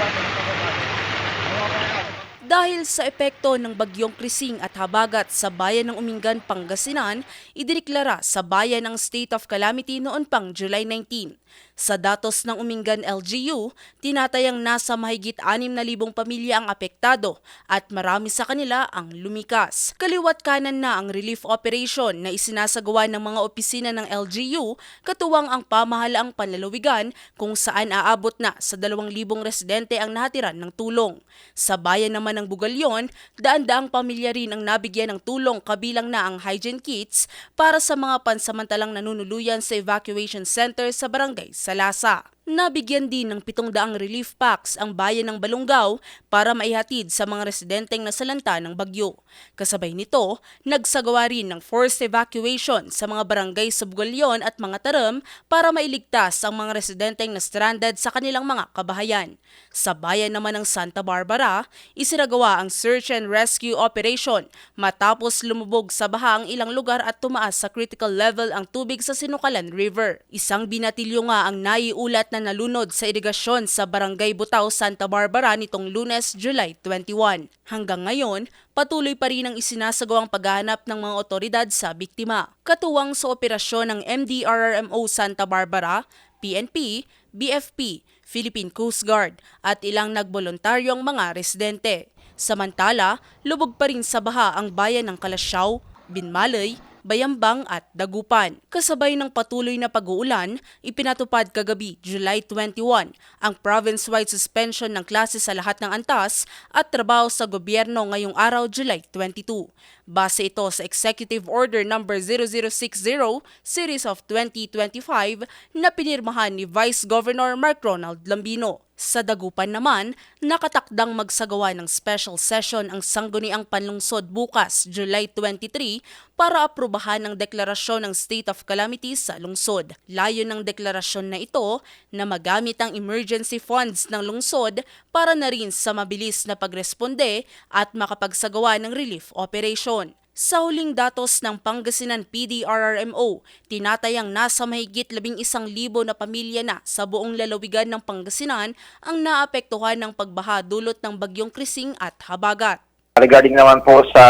Thank you. Dahil sa epekto ng bagyong Krising at Habagat sa bayan ng Umingan, Pangasinan, idineklara sa bayan ang state of calamity noon pang July 19. Sa datos ng Umingan LGU, tinatayang nasa mahigit 6,000 pamilya ang apektado at marami sa kanila ang lumikas. Kaliwat kanan na ang relief operation na isinasagawa ng mga opisina ng LGU, katuwang ang pamahalaang panlalawigan kung saan aabot na sa 2,000 residente ang nahatiran ng tulong. Sa bayan naman ng Bugalyon, daan-daang pamilya rin ang nabigyan ng tulong kabilang na ang hygiene kits para sa mga pansamantalang nanunuluyan sa evacuation center sa barangay Salasa. Nabigyan din ng 700 relief packs ang bayan ng Balongaw para maihatid sa mga residenteng nasalanta ng bagyo. Kasabay nito, nagsagawa rin ng forced evacuation sa mga barangay sa Bugalyon at mga taram para mailigtas ang mga residenteng na stranded sa kanilang mga kabahayan. Sa bayan naman ng Santa Barbara, isinagawa ang search and rescue operation matapos lumubog sa baha ang ilang lugar at tumaas sa critical level ang tubig sa Sinukalan River. Isang binatilyo nga ang naiulat na nalunod sa irigasyon sa Barangay Butaw, Santa Barbara nitong lunes, July 21. Hanggang ngayon, patuloy pa rin ang isinasagawang paghahanap ng mga otoridad sa biktima. Katuwang sa operasyon ng MDRRMO Santa Barbara, PNP, BFP, Philippine Coast Guard at ilang nagboluntaryong mga residente. Samantala, lubog pa rin sa baha ang bayan ng Kalasyaw, Binmalay, Bayambang at Dagupan. Kasabay ng patuloy na pag-uulan, ipinatupad kagabi July 21 ang province-wide suspension ng klase sa lahat ng antas at trabaho sa gobyerno ngayong araw July 22. Base ito sa Executive Order No. 0060 Series of 2025 na pinirmahan ni Vice Governor Mark Ronald Lambino. Sa Dagupan naman, nakatakdang magsagawa ng special session ang sangguniang panlungsod bukas, July 23, para aprubahan ang deklarasyon ng state of calamity sa lungsod. Layo ng deklarasyon na ito na magamit ang emergency funds ng lungsod para na rin sa mabilis na pagresponde at makapagsagawa ng relief operation. Sa huling datos ng Pangasinan PDRRMO, tinatayang nasa mahigit 11,000 na pamilya na sa buong lalawigan ng Pangasinan ang naapektuhan ng pagbaha dulot ng bagyong Krising at Habagat. Regarding naman po sa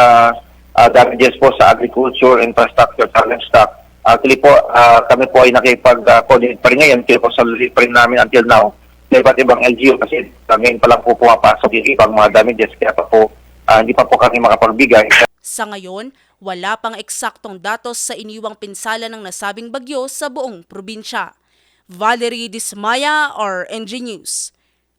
uh, damages po sa agriculture, infrastructure, talent stock, actually po ah, kami po ay nakipag-coordinate pa rin ngayon, kaya po sa pa rin namin until now sa iba't ibang LGU kasi ngayon pa lang po pumapasok yung ibang mga damages kaya pa po ah, hindi pa po kami makapagbigay. Sa ngayon, wala pang eksaktong datos sa iniwang pinsala ng nasabing bagyo sa buong probinsya. Valerie Dismaya or NG News.